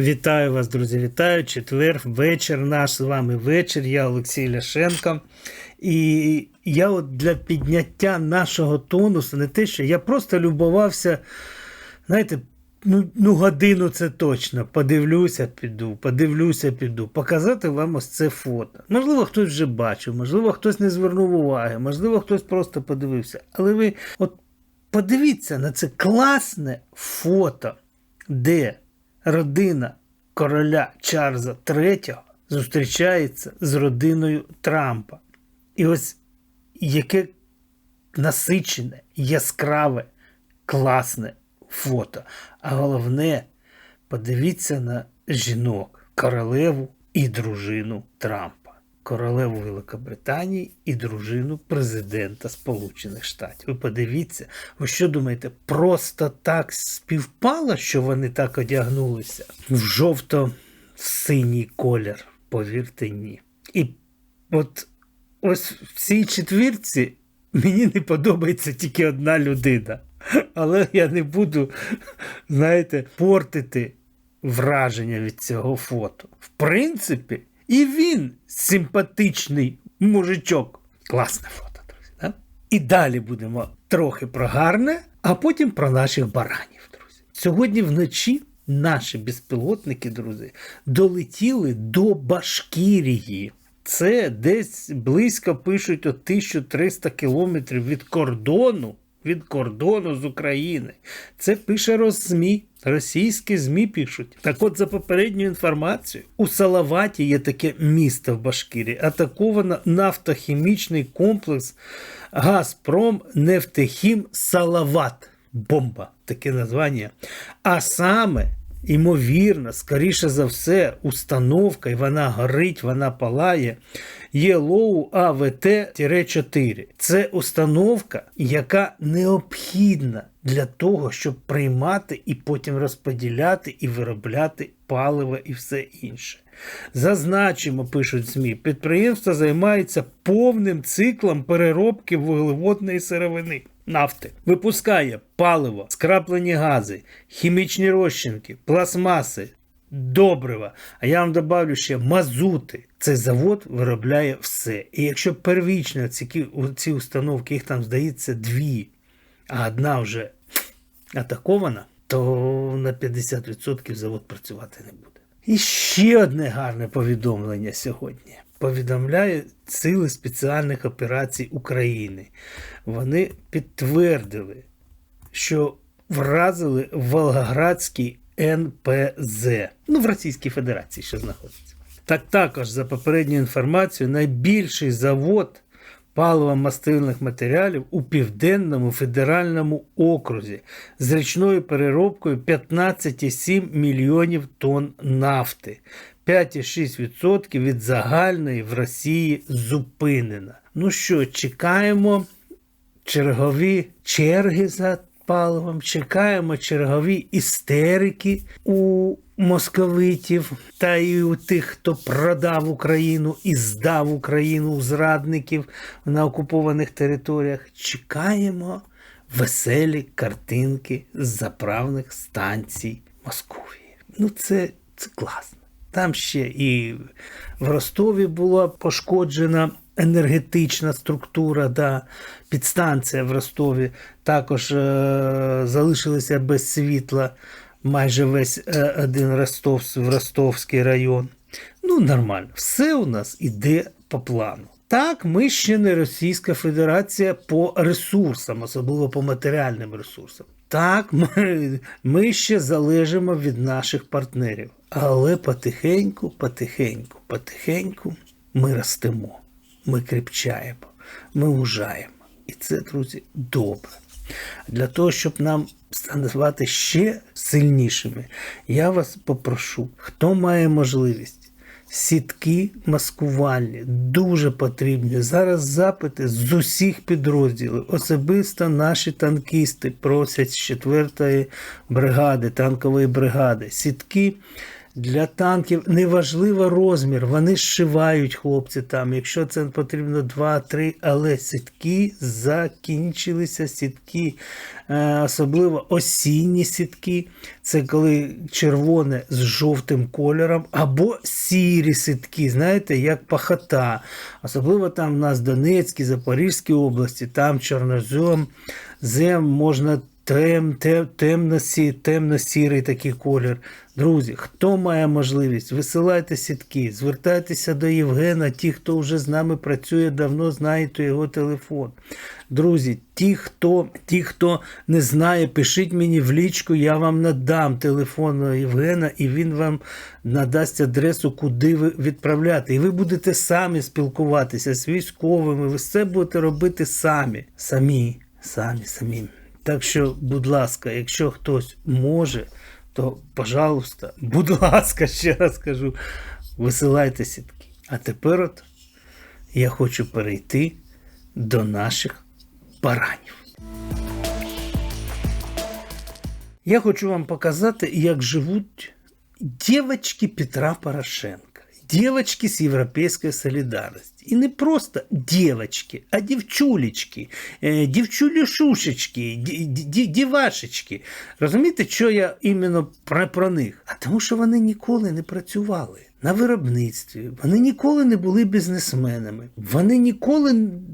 Вітаю вас, друзі, вітаю. Четвер, вечір наш з вами вечір. Я Олексій Ляшенко. І я от для підняття нашого тонусу, не те, що я просто любувався, знаєте, ну, ну годину це точно. Подивлюся, піду, подивлюся, піду. Показати вам ось це фото. Можливо, хтось вже бачив, можливо, хтось не звернув уваги, можливо, хтось просто подивився. Але ви от подивіться на це класне фото, де родина короля Чарльза III зустрічається з родиною Трампа. І ось яке насичене, яскраве, класне фото. А головне, подивіться на жінок, королеву і дружину Трампа. Королеву Великобританії і дружину президента Сполучених Штатів. Ви подивіться, ви що думаєте, просто так співпало, що вони так одягнулися в жовто-синій колір? Повірте, ні. І от ось в цій четвірці мені не подобається тільки одна людина. Але я не буду, знаєте, портити враження від цього фото. В принципі, і він симпатичний мужичок. Класне фото, друзі. Да? І далі будемо трохи про гарне, а потім про наших баранів, друзі. Сьогодні вночі наші безпілотники, друзі, долетіли до Башкірії. Це десь близько пишуть от 1300 кілометрів від кордону. Від кордону з України. Це пише Росмі. Російські ЗМІ пишуть. Так от, за попередньою інформацією, у Салаваті є таке місто в Башкірі. Атаковано нафтохімічний комплекс Газпром Нефтехім Салават. Бомба, таке названня. А саме. Ймовірно, скоріше за все, установка, і вона горить, вона палає. Єлоу АВТ-4. Це установка, яка необхідна для того, щоб приймати і потім розподіляти і виробляти паливо і все інше. Зазначимо, пишуть ЗМІ, підприємство займається повним циклом переробки вуглеводної сировини. Нафти випускає паливо, скраплені гази, хімічні розчинки, пластмаси, добрива. А я вам добавлю ще мазути. Цей завод виробляє все. І якщо первічно ці, ці установки, їх там здається дві, а одна вже атакована, то на 50% завод працювати не буде. І ще одне гарне повідомлення сьогодні. Повідомляє Сили спеціальних операцій України. Вони підтвердили, що вразили Волгоградський НПЗ, ну в Російській Федерації, що знаходиться. Так також, за попередньою інформацією, найбільший завод паливо-мастильних матеріалів у Південному федеральному окрузі з річною переробкою 15,7 мільйонів тонн нафти. 5,6% від загальної в Росії зупинена. Ну що, чекаємо чергові черги за паливом, чекаємо чергові істерики у московитів та і у тих, хто продав Україну і здав Україну у зрадників на окупованих територіях. Чекаємо веселі картинки з заправних станцій Московії. Ну, це, це класно. Там ще і в Ростові була пошкоджена енергетична структура, да, підстанція в Ростові також е, залишилася без світла майже весь е, один Ростов, Ростовський район. Ну, нормально, все у нас іде по плану. Так, ми ще не Російська Федерація по ресурсам, особливо по матеріальним ресурсам. Так, ми, ми ще залежимо від наших партнерів. Але потихеньку, потихеньку, потихеньку ми ростемо, ми кріпчаємо, ми ужаємо. І це, друзі, добре. Для того, щоб нам ставати ще сильнішими, я вас попрошу, хто має можливість. Сітки маскувальні дуже потрібні. Зараз запити з усіх підрозділів. Особисто наші танкісти просять з 4-ї бригади, танкової бригади. Сітки для танків неважливо розмір. Вони зшивають хлопці там. Якщо це потрібно 2-3, але сітки закінчилися сітки, е, особливо осінні сітки. Це коли червоне з жовтим кольором, або сірі сітки, знаєте, як пахота. Особливо там в нас Донецькій, Запорізькій області, там чорнозем, зем можна тем, тем, темно-сі, темно-сірий такий колір. Друзі, хто має можливість, висилайте сітки, звертайтеся до Євгена. Ті, хто вже з нами працює, давно знаєте його телефон. Друзі, ті, хто, ті, хто не знає, пишіть мені в лічку, я вам надам телефон Євгена, і він вам надасть адресу, куди ви відправляти. І ви будете самі спілкуватися з військовими. Ви все будете робити самі. Самі, самі, самі. Так що, будь ласка, якщо хтось може, то, пожалуйста, будь ласка, ще раз кажу, висилайте сітки. А тепер от я хочу перейти до наших баранів. Я хочу вам показати, як живуть дівчатки Петра Порошенка. Девочки з Європейської солідарності. І не просто дівчатки, а дівчулечки, дівчулюшушечки, ді- ді- дівашечки. Розумієте, що я іменно про, про них? А тому, що вони ніколи не працювали на виробництві, вони ніколи не були бізнесменами, вони ніколи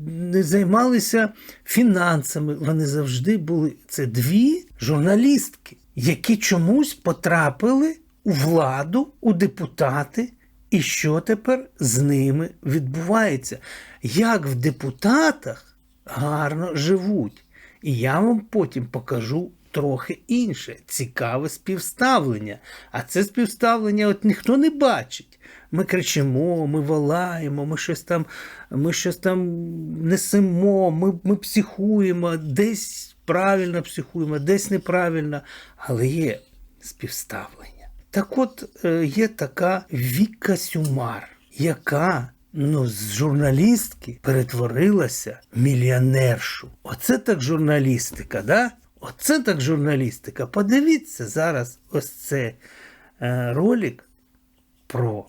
не займалися фінансами. Вони завжди були. Це дві журналістки, які чомусь потрапили у владу, у депутати. І що тепер з ними відбувається? Як в депутатах гарно живуть? І я вам потім покажу трохи інше, цікаве співставлення. А це співставлення от ніхто не бачить. Ми кричимо, ми волаємо, ми щось там, ми щось там несемо, ми, ми психуємо, десь правильно психуємо, десь неправильно, але є співставлення. Так от е, є така Віка Сюмар, яка ну, з журналістки перетворилася в мільйонершу. Оце так журналістика, да? Оце так журналістика. Подивіться зараз ось це е, ролик про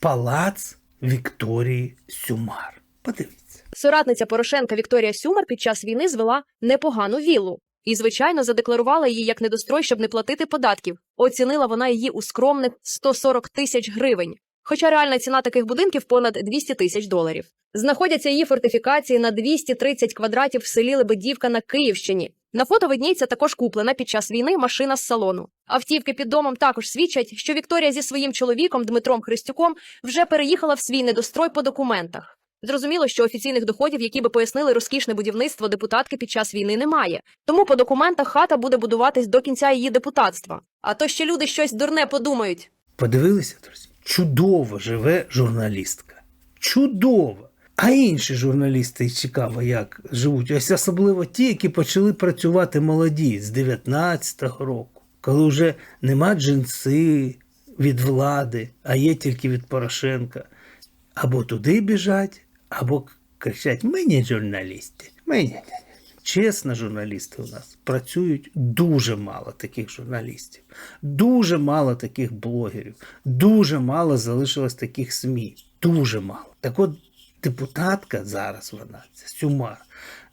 палац Вікторії Сюмар. Подивіться. Соратниця Порошенка Вікторія Сюмар під час війни звела непогану віллу. І, звичайно, задекларувала її як недострой, щоб не платити податків. Оцінила вона її у скромних 140 тисяч гривень. Хоча реальна ціна таких будинків понад 200 тисяч доларів. Знаходяться її фортифікації на 230 квадратів в селі Лебедівка на Київщині. На фото видніється також куплена під час війни машина з салону. Автівки під домом також свідчать, що Вікторія зі своїм чоловіком Дмитром Христюком вже переїхала в свій недострой по документах. Зрозуміло, що офіційних доходів, які би пояснили розкішне будівництво депутатки під час війни, немає. Тому по документах хата буде будуватись до кінця її депутатства. А то ще люди щось дурне подумають. Подивилися, друзі? Чудово живе журналістка. Чудово! А інші журналісти цікаво, як живуть. Ось особливо ті, які почали працювати молоді з 19-го року, коли вже нема джинси від влади, а є тільки від Порошенка. Або туди біжать, або кричать: ми не журналісти. Ми. Чесно, журналісти у нас працюють дуже мало таких журналістів, дуже мало таких блогерів, дуже мало залишилось таких СМІ. Дуже мало. Так от депутатка зараз вона, ця Сюмар,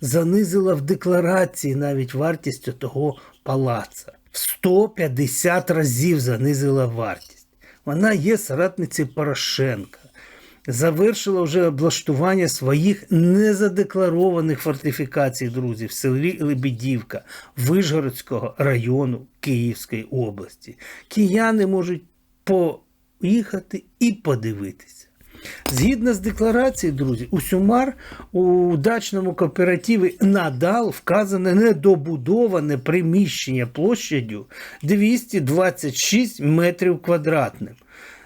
занизила в декларації навіть вартість того палаца. В 150 разів занизила вартість. Вона є соратницею Порошенка завершила вже облаштування своїх незадекларованих фортифікацій, друзі, в селі Лебедівка Вишгородського району Київської області. Кияни можуть поїхати і подивитися. Згідно з декларацією, друзі, у Сюмар у дачному кооперативі надал вказане недобудоване приміщення площадю 226 метрів квадратних.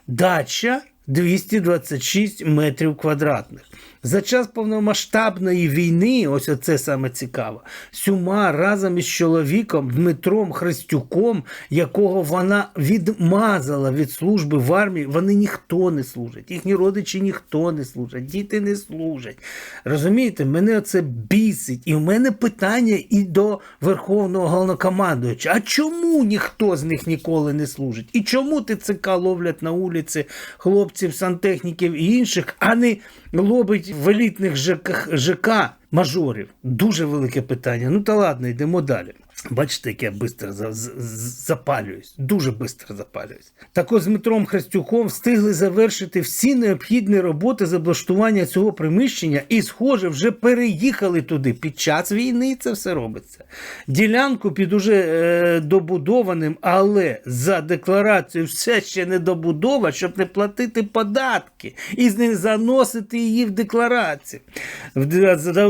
Дача 226 метрів квадратних. За час повномасштабної війни, ось оце саме цікаво, Сюма разом із чоловіком Дмитром Христюком, якого вона відмазала від служби в армії, вони ніхто не служить, їхні родичі ніхто не служать, діти не служать. Розумієте, мене це бісить. І в мене питання і до Верховного головнокомандуюча. А чому ніхто з них ніколи не служить? І чому ТЦК ловлять на вулиці хлопців, сантехніків і інших, а не ловить в елітних ЖК, ЖК мажорів? Дуже велике питання. Ну та ладно, йдемо далі. Бачите, як я швидко запалююсь, дуже швидко запалююсь. Так ось з Дмитром Хрестюком встигли завершити всі необхідні роботи з облаштування цього приміщення і, схоже, вже переїхали туди. Під час війни це все робиться. Ділянку під уже е, добудованим, але за декларацією все ще не добудова, щоб не платити податки і не заносити її в декларацію.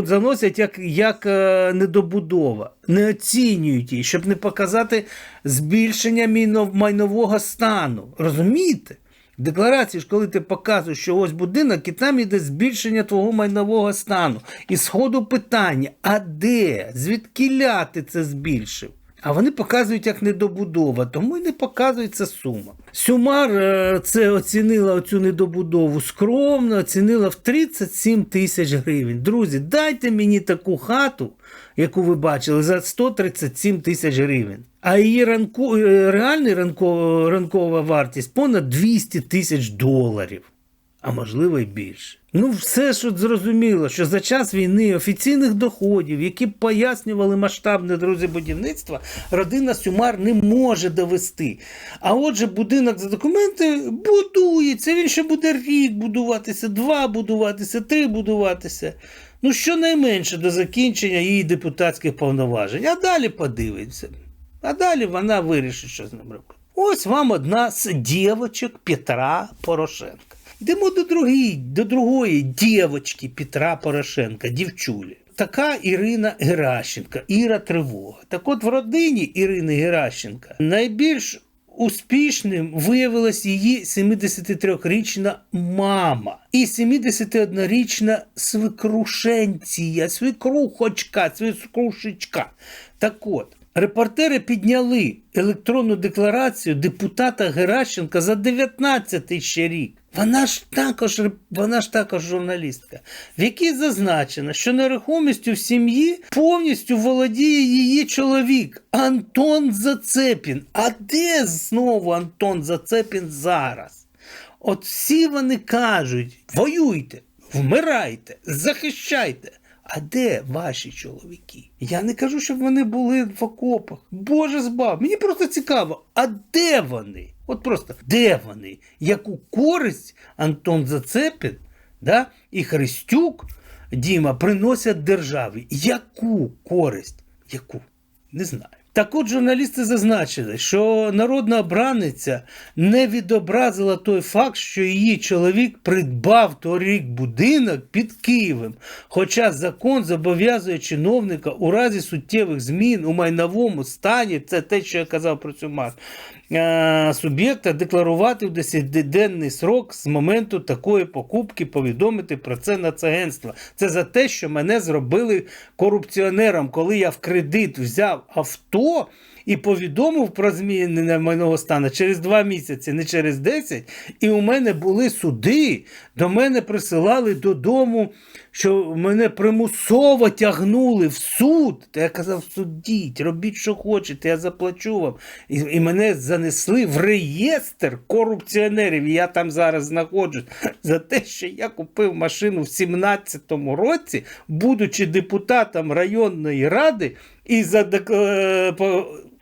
Заносять як, як е, недобудова. Не оцінюють її, щоб не показати збільшення майнового стану. Розумієте? В декларації ж, коли ти показуєш, що ось будинок, і там іде збільшення твого майнового стану. І сходу питання: а де? Звідкіля ти це збільшив? А вони показують як недобудова, тому і не показується сума. Сюмар е, це оцінила оцю недобудову скромно, оцінила в 37 тисяч гривень. Друзі, дайте мені таку хату, яку ви бачили, за 137 тисяч гривень. А її ранку, е, реальна ранкова вартість понад 200 тисяч доларів а можливо й більше. Ну, все ж зрозуміло, що за час війни офіційних доходів, які пояснювали масштабне друзі будівництва, родина Сюмар не може довести. А отже, будинок за документи будується. Він ще буде рік будуватися, два будуватися, три будуватися. Ну, щонайменше до закінчення її депутатських повноважень. А далі подивиться. А далі вона вирішить, що з ним робити. Ось вам одна з дівочок Петра Порошенка. Йдемо до другої, до другої дівочки Петра Порошенка, дівчулі. Така Ірина Геращенка, Іра Тривога. Так от в родині Ірини Геращенка найбільш успішним виявилась її 73-річна мама і 71-річна свекрушенція, свекрухочка, свекрушечка. Так от, Репортери підняли електронну декларацію депутата Геращенка за 19 ще рік. Вона ж також вона ж також журналістка, в якій зазначено, що нерухомістю в сім'ї повністю володіє її чоловік Антон Зацепін. А де знову Антон Зацепін зараз? От всі вони кажуть: воюйте, вмирайте, захищайте. А де ваші чоловіки? Я не кажу, щоб вони були в окопах. Боже збав. Мені просто цікаво, а де вони? От просто де вони? Яку користь Антон Зацепін да, і Христюк Діма приносять державі? Яку користь? Яку? Не знаю. Так от журналісти зазначили, що народна обраниця не відобразила той факт, що її чоловік придбав торік будинок під Києвом. Хоча закон зобов'язує чиновника у разі суттєвих змін у майновому стані, це те, що я казав про цю мар, е, суб'єкта декларувати в 10-денний срок з моменту такої покупки, повідомити про це нацагентство. Це за те, що мене зробили корупціонером, коли я в кредит взяв авто. І повідомив про зміни майного стану через два місяці, не через 10. І у мене були суди. До мене присилали додому, що мене примусово тягнули в суд. Та я казав, судіть, робіть, що хочете, я заплачу вам. І, і мене занесли в реєстр корупціонерів. Я там зараз знаходжусь за те, що я купив машину в 17-му році, будучи депутатом районної ради, і за е,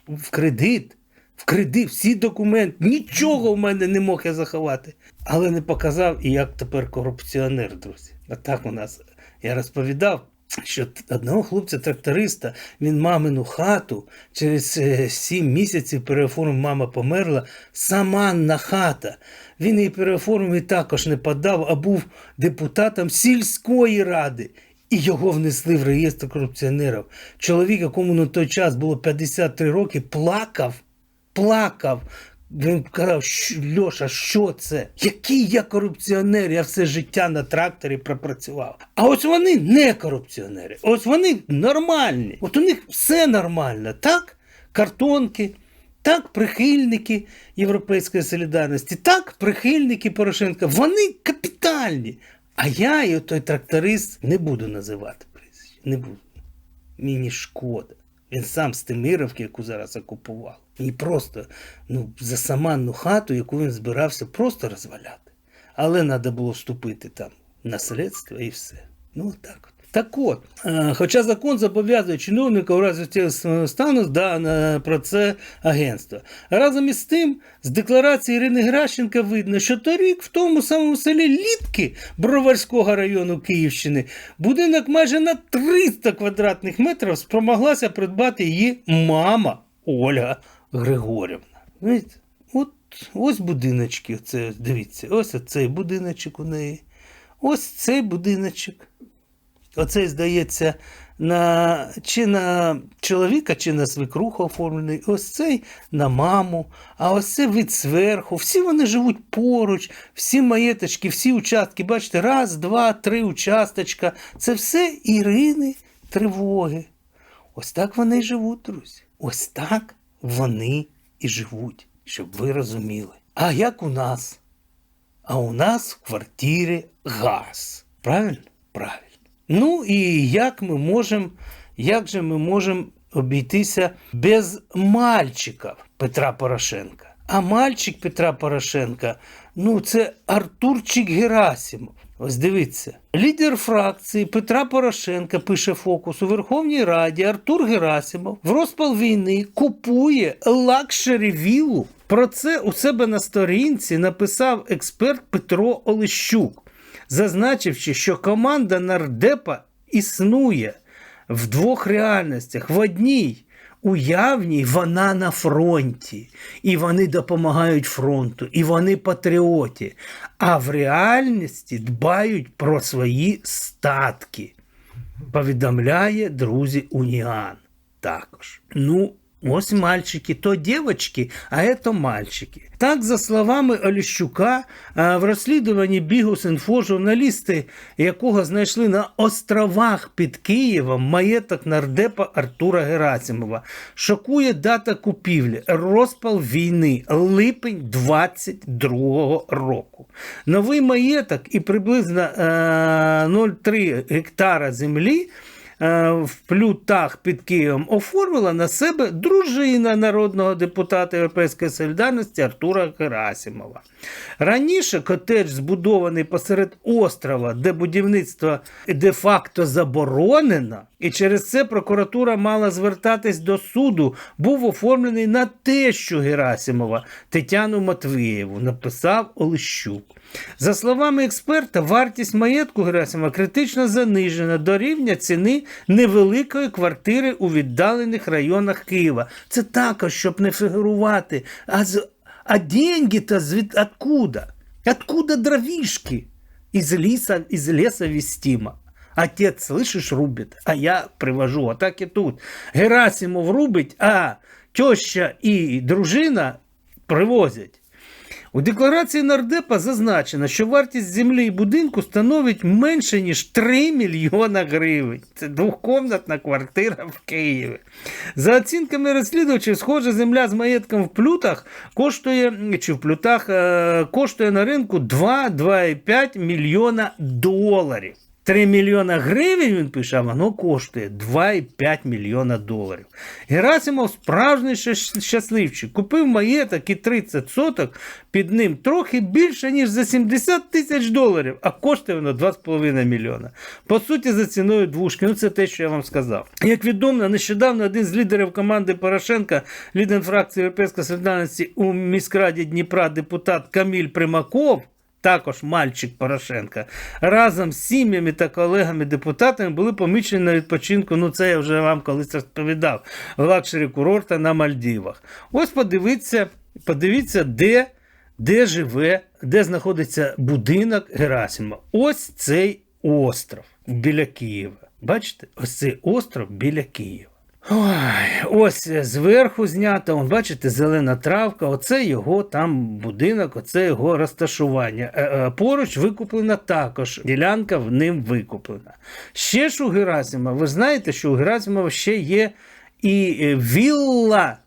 в кредит. В кредит, всі документи, нічого в мене не мог я заховати. Але не показав і як тепер корупціонер, друзі. А так у нас я розповідав, що одного хлопця-тракториста він мамину хату через е, сім місяців переоформив, мама померла, саманна хата. Він її переоформив також не подав, а був депутатом сільської ради. І його внесли в реєстр корупціонерів. Чоловік, якому на той час було 53 роки, плакав, плакав, Він казав, «Що- Льоша, що це? Який я корупціонер? Я все життя на тракторі пропрацював. А ось вони не корупціонери. Ось вони нормальні. От у них все нормально, так? Картонки, так, прихильники Європейської солідарності, так, прихильники Порошенка. Вони капітальні. А я і той тракторист не буду називати. Не буду. Мені шкода. Він сам з Тимировки, яку зараз окупував. і просто ну, за саманну хату, яку він збирався просто розваляти. Але треба було вступити там на слідство і все. Ну, так от. Так от, е, хоча закон зобов'язує чиновника у разі стану да, про це агентство. Разом із тим, з декларації Ірини Гращенка видно, що торік в тому самому селі Літки Броварського району Київщини будинок майже на 300 квадратних метрів спромоглася придбати її мама Ольга Григорівна. Знаєте, от ось будиночки, оце, дивіться, ось цей будиночок у неї. Ось цей будиночок. Оцей, здається, на, чи на чоловіка, чи на свекруху оформлений, ось цей на маму, а ось це від зверху. Всі вони живуть поруч, всі маєточки, всі участки. Бачите, раз, два, три участочка. Це все Ірини тривоги. Ось так вони і живуть, друзі. Ось так вони і живуть, щоб ви розуміли. А як у нас? А у нас в квартирі газ. Правильно? Правильно. Ну і як ми можемо, як же ми можемо обійтися без мальчиків Петра Порошенка? А мальчик Петра Порошенка, ну це Артурчик Герасимов. Ось дивіться. Лідер фракції Петра Порошенка пише фокус у Верховній Раді Артур Герасимов в розпал війни купує лакшері віллу. Про це у себе на сторінці написав експерт Петро Олещук зазначивши, що команда нардепа існує в двох реальностях. В одній уявній вона на фронті, і вони допомагають фронту, і вони патріоти. А в реальності дбають про свої статки. Повідомляє друзі Уніан також. Ну, Ось мальчики, то дівчатки, а це мальчики. Так, за словами Оліщука, в розслідуванні Бігус.Інфо журналісти, якого знайшли на островах під Києвом маєток нардепа Артура Герасимова, шокує дата купівлі, розпал війни, липень 22-го року. Новий маєток і приблизно е, 0,3 гектара землі е, в плютах під Києвом оформила на себе дружина народного депутата Європейської солідарності Артура Герасимова. Раніше котедж, збудований посеред острова, де будівництво де-факто заборонено, і через це прокуратура мала звертатись до суду, був оформлений на тещу Герасимова Тетяну Матвієву, написав Олещук. За словами експерта, вартість маєтку Герасимова критично занижена до рівня ціни невеликої квартири у віддалених районах Києва. Це також, щоб не фігурувати. А, з... а деньги-то звід... откуда? Откуда дровишки? Из леса, из леса вестимо. Отец, слышишь, рубит, а я привожу. А так і тут. Герасимов рубить, а теща і дружина привозять. У декларації нардепа зазначено, що вартість землі і будинку становить менше, ніж 3 мільйона гривень. Це двохкомнатна квартира в Києві. За оцінками розслідувачів, схожа земля з маєтком в плютах коштує, чи в плютах е, коштує на ринку 2-2,5 мільйона доларів. 3 мільйона гривень він пише, а воно коштує 2,5 мільйона доларів. Герасимов справжній щас- щасливчик. Купив маєток і 30 соток під ним трохи більше, ніж за 70 тисяч доларів, а коштує воно 2,5 мільйона. По суті, за ціною двушки. Ну, це те, що я вам сказав. Як відомо, нещодавно один з лідерів команди Порошенка, лідер фракції Європейської солідарності у міськраді Дніпра, депутат Каміль Примаков також мальчик Порошенка, разом з сім'ями та колегами-депутатами були помічені на відпочинку. Ну, це я вже вам колись розповідав. В лакшері курорта на Мальдівах. Ось подивіться, подивіться, де, де живе, де знаходиться будинок Герасима. Ось цей остров біля Києва. Бачите, ось цей остров біля Києва. Ой, ось зверху знято, он, бачите, зелена травка, оце його там будинок, оце його розташування. Е, е, Поруч викуплена також, ділянка в ним викуплена. Ще ж у Герасимова, ви знаєте, що у Герасимова ще є і е, вілла.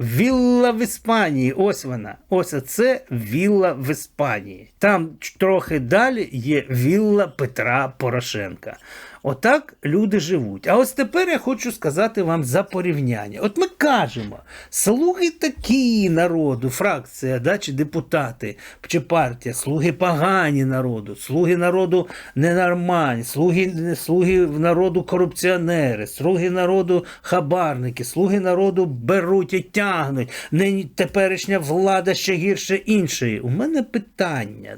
Вілла в Іспанії, ось вона. Ось це вілла в Іспанії. Там трохи далі є вілла Петра Порошенка. Отак люди живуть. А ось тепер я хочу сказати вам за порівняння. От ми кажемо, слуги такі народу, фракція, да, чи депутати, чи партія, слуги погані народу, слуги народу ненормальні, слуги, слуги народу корупціонери, слуги народу хабарники, слуги народу беруть і тягнуть. Нині теперішня влада ще гірше іншої. У мене питання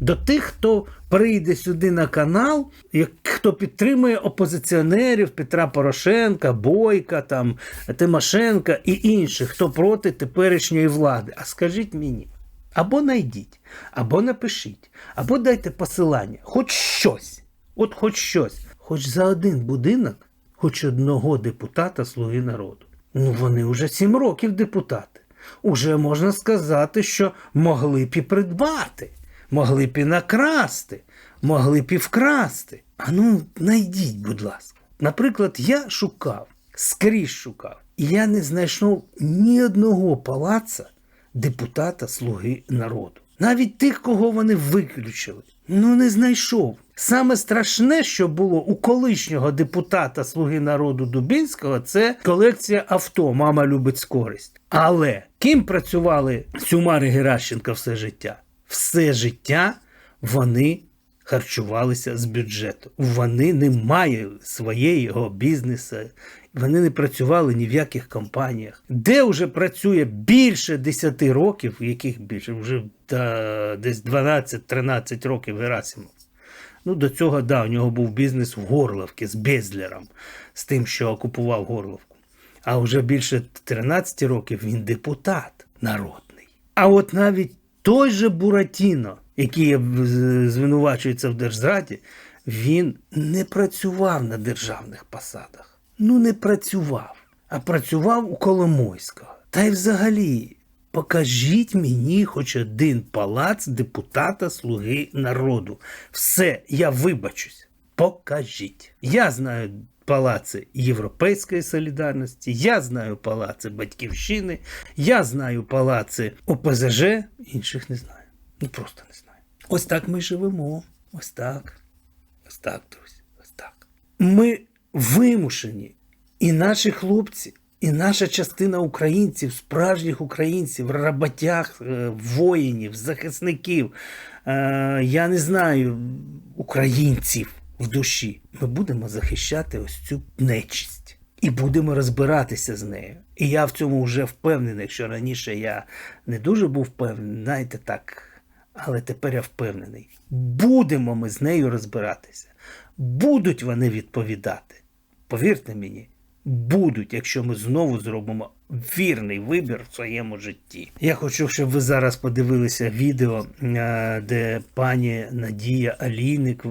до тих, хто прийде сюди на канал, як хто підтримує опозиціонерів Петра Порошенка, Бойка, там, Тимошенка і інших, хто проти теперішньої влади. А скажіть мені, або найдіть, або напишіть, або дайте посилання, хоч щось, от хоч щось, хоч за один будинок, хоч одного депутата Слуги народу. Ну вони вже сім років депутати. Уже можна сказати, що могли б і придбати, могли б і накрасти, могли б і вкрасти. А ну, найдіть, будь ласка. Наприклад, я шукав, скрізь шукав, і я не знайшов ні одного палаца депутата Слуги народу. Навіть тих, кого вони виключили. Ну, не знайшов. Саме страшне, що було у колишнього депутата Слуги народу Дубінського, це колекція авто. Мама любить скорість. Але ким працювали Сюмари Геращенка все життя? Все життя вони харчувалися з бюджету. Вони не мають своєго бізнесу. Вони не працювали ні в яких компаніях. Де вже працює більше 10 років, яких більше вже та, десь 12-13 років Герасимов. Ну, до цього, да, у нього був бізнес в Горловці з Безлером, з тим, що окупував Горловку. А вже більше 13 років він депутат народний. А от навіть той же Буратіно, який звинувачується в держзраді, він не працював на державних посадах. Ну, не працював, а працював у Коломойського. Та й взагалі, покажіть мені хоч один палац депутата Слуги народу. Все, я вибачусь. Покажіть. Я знаю палаци Європейської солідарності, я знаю палаци Батьківщини, я знаю палаци ОПЗЖ, інших не знаю. Ну просто не знаю. Ось так ми живемо. Ось так. Ось так, друзі. Ось так. Ми вимушені, і наші хлопці, і наша частина українців, справжніх українців, роботяг, е, воїнів, захисників, е, я не знаю, українців в душі. Ми будемо захищати ось цю нечисть. І будемо розбиратися з нею. І я в цьому вже впевнений, якщо раніше я не дуже був впевнений, знаєте так, але тепер я впевнений. Будемо ми з нею розбиратися. Будуть вони відповідати. Повірте мені, будуть, якщо ми знову зробимо вірний вибір в своєму житті. Я хочу, щоб ви зараз подивилися відео, е, де пані Надія Алійник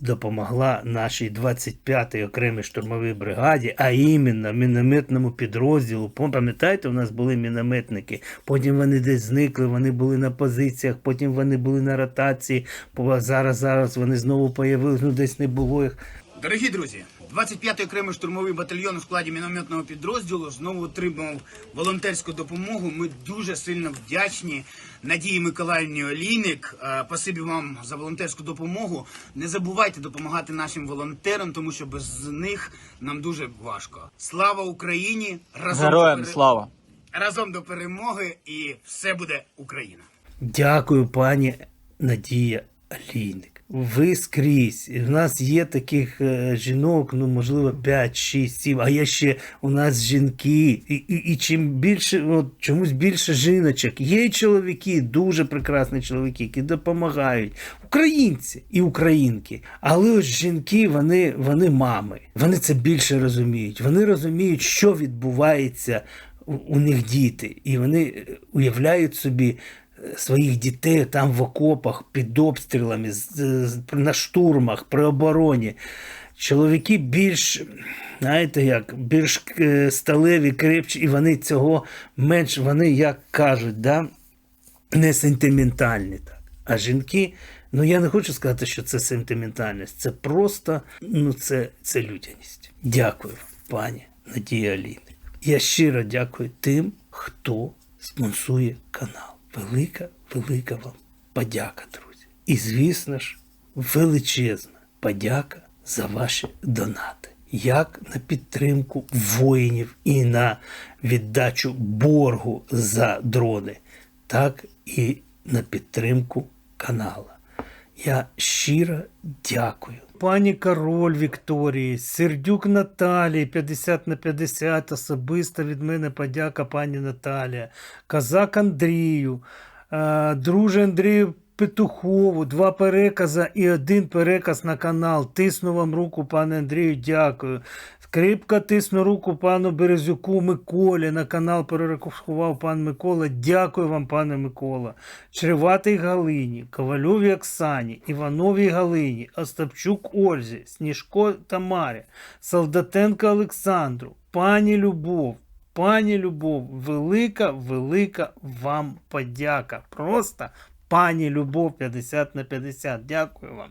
допомогла нашій 25-й окремій штурмовій бригаді, а іменно мінометному підрозділу. Пам'ятаєте, у нас були мінометники, потім вони десь зникли, вони були на позиціях, потім вони були на ротації. Зараз, зараз вони знову появились, ну десь не було їх. Дорогі друзі, 25-й окремий штурмовий батальйон у складі мінометного підрозділу знову отримав волонтерську допомогу. Ми дуже сильно вдячні Надії Миколаївні Олійник. Е, Спасибі вам за волонтерську допомогу. Не забувайте допомагати нашим волонтерам, тому що без них нам дуже важко. Слава Україні! Разом Героям пере- слава! разом до перемоги, і все буде Україна. Дякую, пані Надія Алійник. Ви скрізь. В нас є таких е, жінок, ну можливо, 5, 6, 7, а є ще у нас жінки. І, і, і чим більше, от, чомусь більше жіночок. Є чоловіки, дуже прекрасні чоловіки, які допомагають. Українці і українки. Але ось жінки, вони, вони мами. Вони це більше розуміють. Вони розуміють, що відбувається у, у них діти. І вони е, уявляють собі своїх дітей там в окопах під обстрілами, на штурмах, при обороні. чоловіки більш, знаєте як, більш е, сталеві, крепчі, і вони цього менш, вони, як кажуть, да, не сентиментальні. Так. А жінки, ну я не хочу сказати, що це сентиментальність, це просто ну, це, це людяність. Дякую пані Надія Аліни. Я щиро дякую тим, хто спонсує канал. Велика, велика вам подяка, друзі. І, звісно ж, величезна подяка за ваші донати. Як на підтримку воїнів і на віддачу боргу за дрони, так і на підтримку канала. Я щиро дякую. Пані Король Вікторії, Сердюк Наталії, 50 на 50, особиста від мене подяка пані Наталія, Казак Андрію, е, друже Андрію Петухову, два перекази і один переказ на канал. Тисну вам руку, пане Андрію, дякую. Скрипка тисну руку пану Березюку Миколі. На канал перерахував пан Микола. Дякую вам, пане Микола. Чреватий Галині, Ковальові Оксані, Івановій Галині, Остапчук Ользі, Сніжко Тамарі, Солдатенко Олександру, пані Любов. Пані Любов, велика, велика вам подяка. Просто пані Любов 50 на 50. Дякую вам.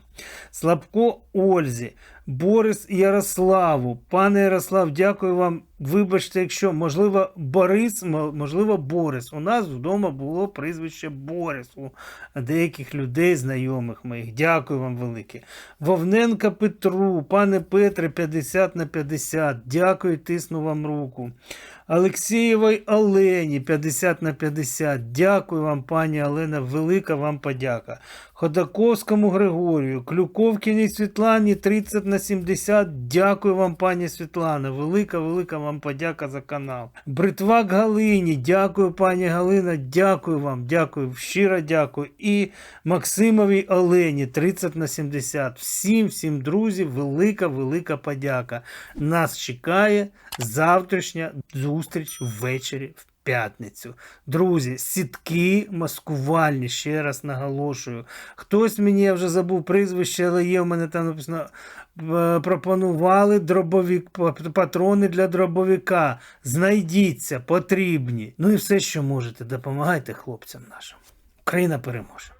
Слабко Ользі, Борис Ярославу. Пане Ярослав, дякую вам. Вибачте, якщо можливо Борис, можливо, Борис. У нас вдома було прізвище Борис у деяких людей, знайомих моїх. Дякую вам велике. Вовненка Петру, пане Петре, 50 на 50. Дякую, тисну вам руку. Олексієвій Олені 50 на 50. Дякую вам, пані Олена, велика вам подяка. Ходаковському Григорію, Клюковкіній Світлані 30 на 70. Дякую вам, пані Світлана. Велика, велика вам подяка за канал. Бритвак Галині, дякую, пані Галина. Дякую вам, дякую, щиро дякую. І Максимовій Олені 30 на 70. Всім, всім, друзі, велика, велика подяка. Нас чекає завтрашня зустріч ввечері в п'ятницю. Друзі, сітки маскувальні, ще раз наголошую. Хтось мені я вже забув прізвище, але є в мене там написано. е, Пропонували дробовік, патрони для дробовика. Знайдіться, потрібні. Ну і все, що можете, допомагайте хлопцям нашим. Україна переможе.